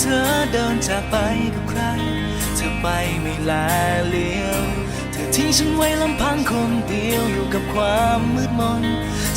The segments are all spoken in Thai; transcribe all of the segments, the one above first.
เธอเดินจากไปกับใคร เธอไปไม่แลเลี้ยว เธอทิ้งฉันไว้ลำพังคนเดียวอยู่กับความมืดมน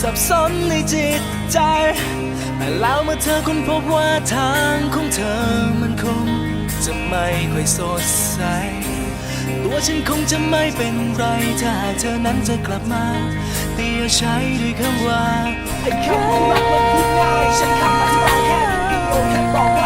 สับสนในจิตใจ แต่แล้วเมื่อเธอค้นพบว่าทางของเธอมันคง จะไม่ค่อยสดใส ตัวฉันคงจะไม่เป็นไรถ้าหากเธอนั้นจะกลับมาแต่อย่าใช้ด้วยคำว่าไอ้คำว่ารักมันพูดง่ายฉันคำอธิบายแค่นี้โอแค่บอก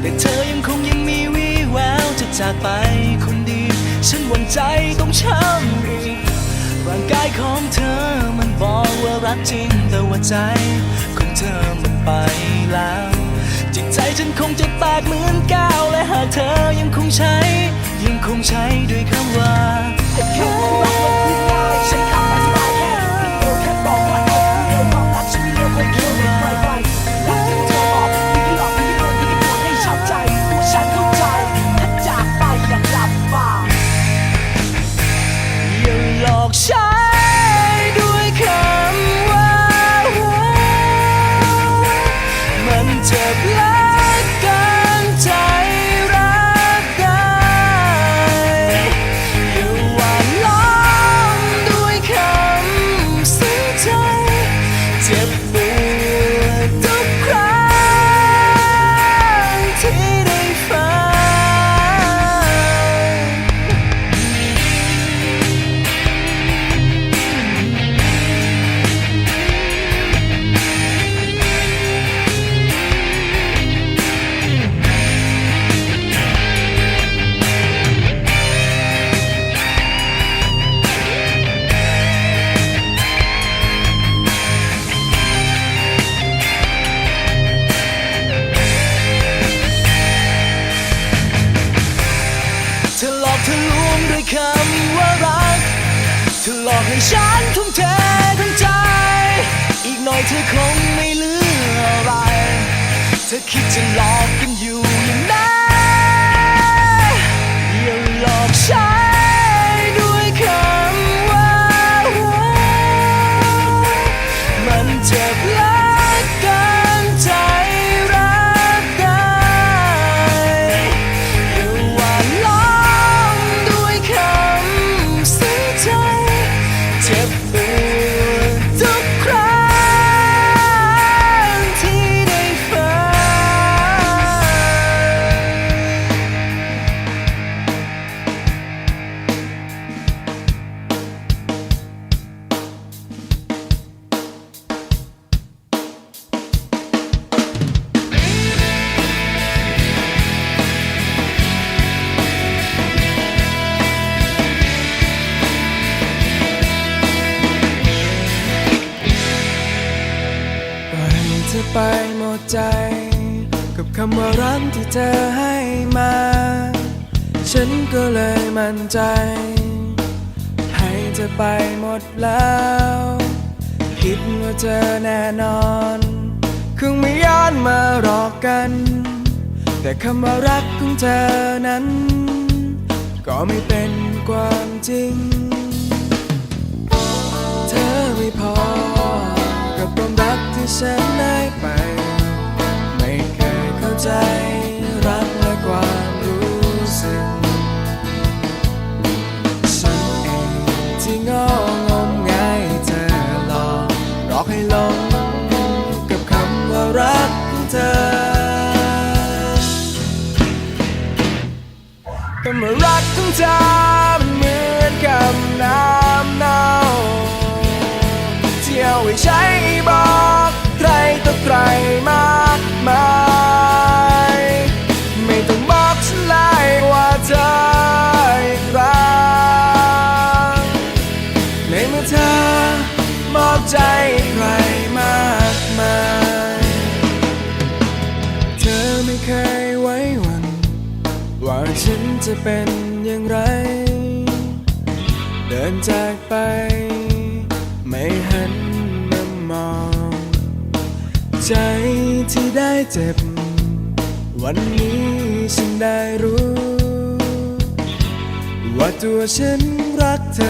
แต่เธอยังคงยังมีวี่แววจะจากไปคนดี ฉันหวั่นใจต้องช้ำอีกร่างกายของเธอมันบอกว่ารักจริงแต่ว่าใจของเธอมันไปแล้ว จิตใจฉันคงจะแตกเหมือนก้าวและหากเธอยังคงใช้ ยังคงใช้ด้วยคำว่าไอ้คำว่ารักมันพูดง่ายฉันคำ คิดจะหลอกกันอยู่ รักที่เธอให้มา ฉันก็เลยมั่นใจ ให้เธอไปหมดแล้ว คิดว่าเธอแน่นอนคงไม่ย้อนมาหลอกกัน แต่คำว่ารักของเธอนั้น ก็ไม่เป็นความจริง เธอไม่พอ กับความรักที่ฉันได้ไป ใจรักและความรู้สึก ฉันเองที่งองมงายเธอหลอกหลอกให้ลงกับคำว่ารักเธอแต่เมื่อรักของเธอมันเหมือนกัน้ำเน่าที่ยวไว้ใช้บอกใครต่อใครมา มอบใจใครมากมาย เธอไม่เคยไว้วัน ว่าฉันจะเป็นอย่างไร เดินจากไป ไม่หันมามอง ใจที่ได้เจ็บ วันนี้ฉันได้รู้ ว่าตัวฉันรักเธอ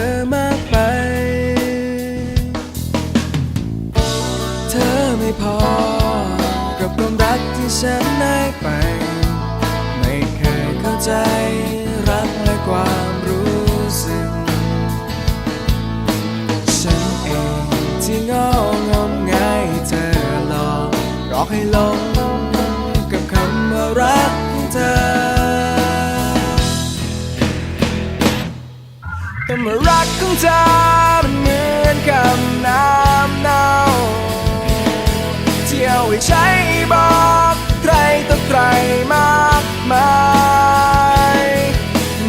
หลงกับคำว่ารักของเธอแต่เมื่อรักของเธอมันเหมือนกับน้ำเน่าเที่ยวให้ใช้บอกใครต่อใครมากมาย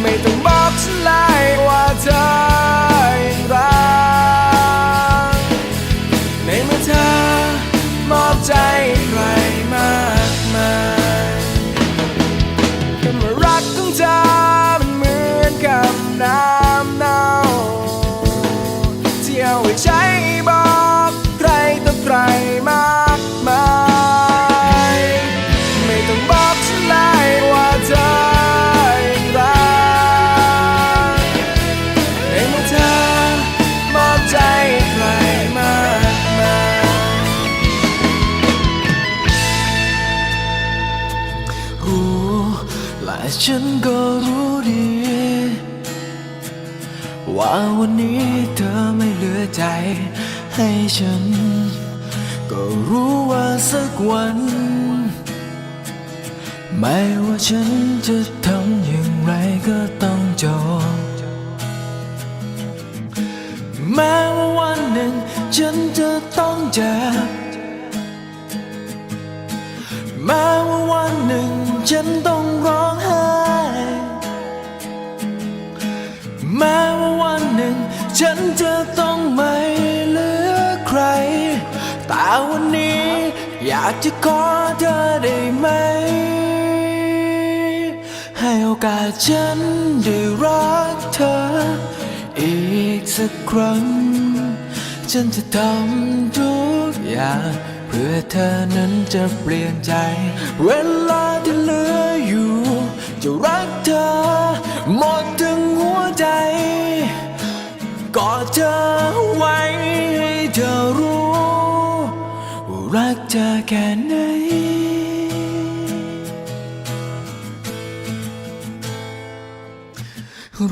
ไม่ต้องบอกฉันเลยว่าเธอ ใจใครมากมายคำรักของเธอมันเหมือนกับน้ำ ว่าวันนี้เธอไม่เหลือใจให้ฉัน ก็รู้ว่าสักวัน ไม่ว่าฉันจะทำอย่างไรก็ต้องจบแม้ว่าวันหนึ่งฉันจะต้องเจ็บแม้ว่าวันหนึ่งฉันต้องร้องไห้ากจะขอเธอได้ไหม ให้โอกาสฉันได้รักเธอ อีกสักครั้ง ฉันจะทำทุกอย่าง เพื่อเธอนั้นจะเปลี่ยนใจ เวลาที่เหลืออยู่ จะรักเธอหมด รักเธอแค่ไหน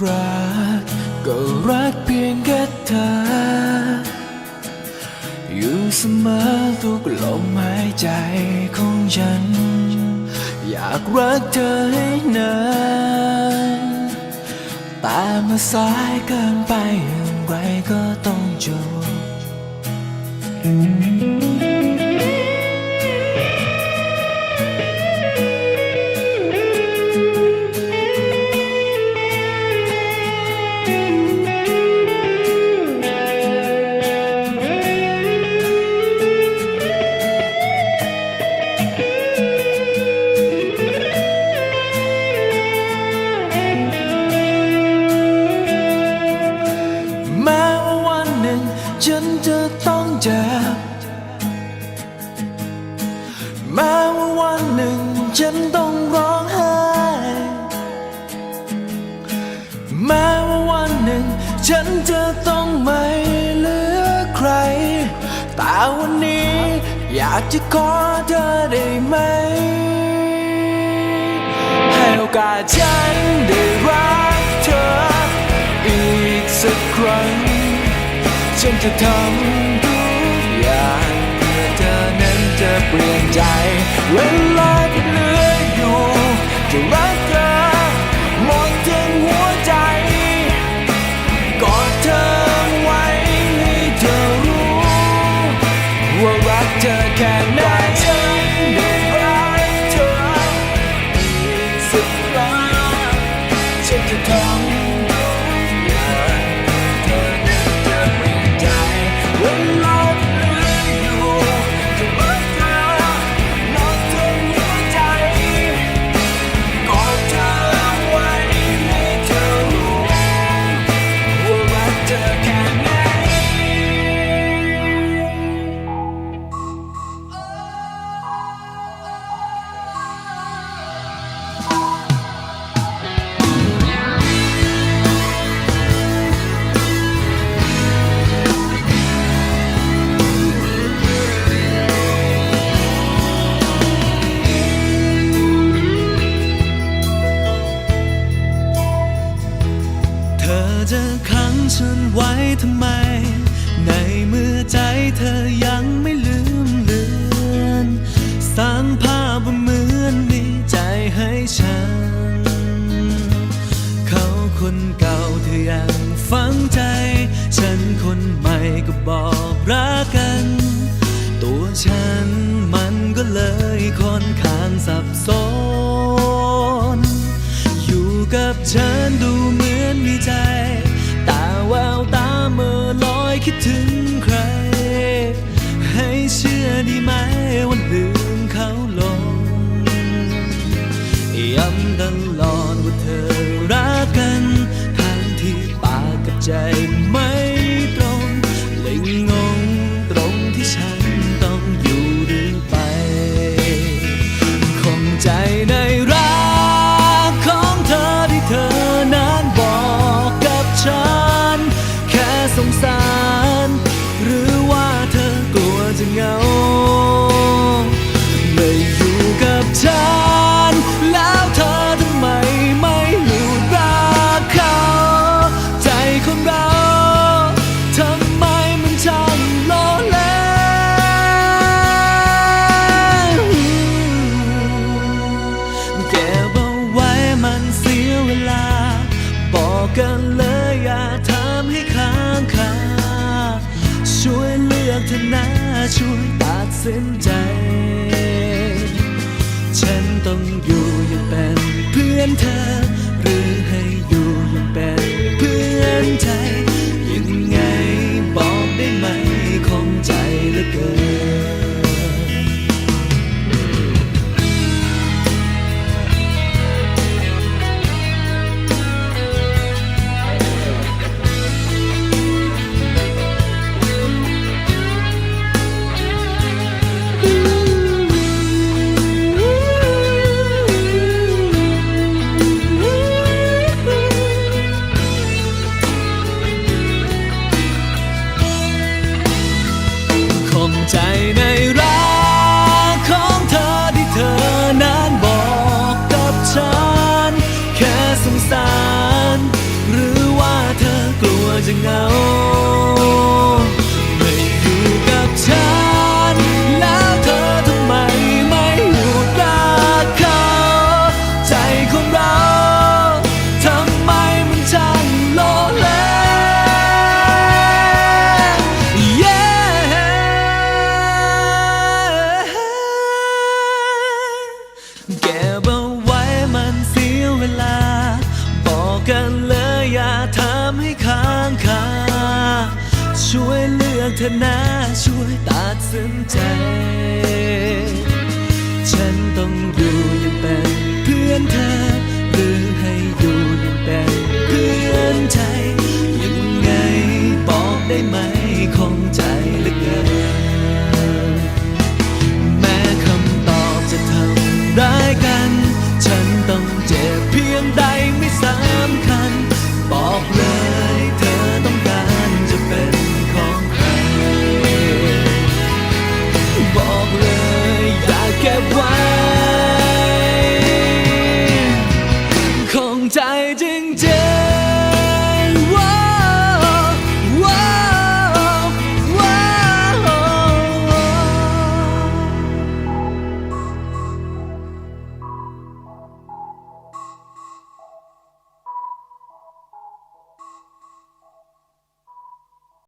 รักก็รักเพียงแค่เธอ อยู่เสมอทุกลมหายใจของฉัน อยากรักเธอให้นานแต่เมื่อสายเกินไปอย่างไรก็ต้องจบ กาสฉันได้รักเธอ อีกสักครั้ง ฉันจะทำทุกอย่างเพื่อเธอนั้นจะเปลี่ยนใจ เวลาที่เหลืออยู่จะรัก ใจให้ฉัน เขาคนเก่าเธอยังฟังใจ ฉันคนใหม่ก็บอกรัก สินใจ ฉันต้องอยู่อย่างเป็นเพื่อนเธอ ช่วยตัดสินใจ ฉันต้องอยู่ยังเป็นเพื่อนเธอ หรือให้อยู่ยังเป็นเพื่อนใจ ยังไงบอกได้ไหมคงใจเหลือเกิน